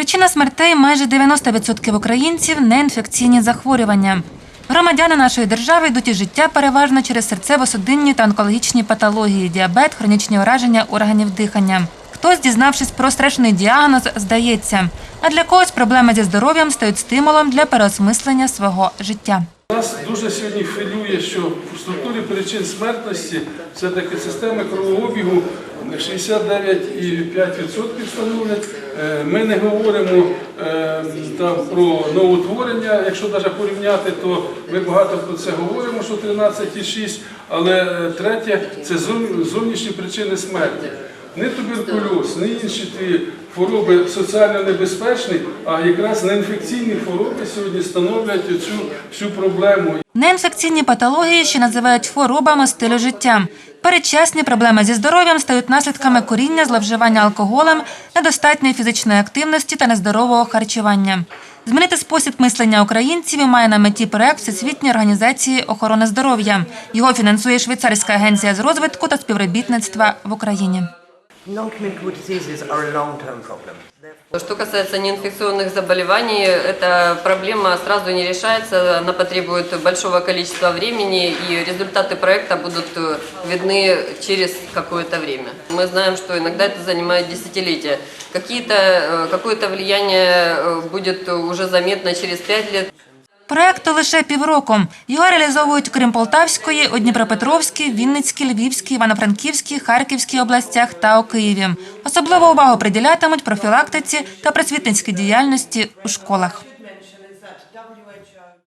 Причина смертей майже 90% українців неінфекційні захворювання. Громадяни нашої держави йдуть із життя переважно через серцево-судинні та онкологічні патології, діабет, хронічні ураження органів дихання. Хтось, дізнавшись про страшний діагноз, здається, а для когось проблеми зі здоров'ям стають стимулом для переосмислення свого життя. Нас дуже сьогодні хвилює, що в структурі причин смертності все-таки системи кровообігу 69,5% становлять. Е, Ми не говоримо е, там, про новоутворення, якщо навіть порівняти, то ми багато про це говоримо, що 13,6%, але е, третє це зов- зовнішні причини смерті. Не туберкульоз, не інші ті хвороби соціально небезпечні, а якраз неінфекційні хвороби сьогодні становлять цю всю проблему. Неінфекційні патології ще називають хворобами стилю життя. Передчасні проблеми зі здоров'ям стають наслідками коріння, зловживання алкоголем, недостатньої фізичної активності та нездорового харчування. Змінити спосіб мислення українців і має на меті проект Всесвітньої організації охорони здоров'я. Його фінансує Швейцарська агенція з розвитку та співробітництва в Україні. Что касается неинфекционных заболеваний, эта проблема сразу не решается, она потребует большого количества времени, и результаты проекта будут видны через какое-то время. Мы знаем, что иногда это занимает десятилетия. Э, какое-то влияние э, будет уже заметно через пять лет, Проекту лише півроку. Його реалізовують крім Полтавської, у Дніпропетровській, Вінницькій, Львівській, Івано-Франківській, Харківській областях та у Києві. Особливу увагу приділятимуть профілактиці та просвітницькій діяльності у школах.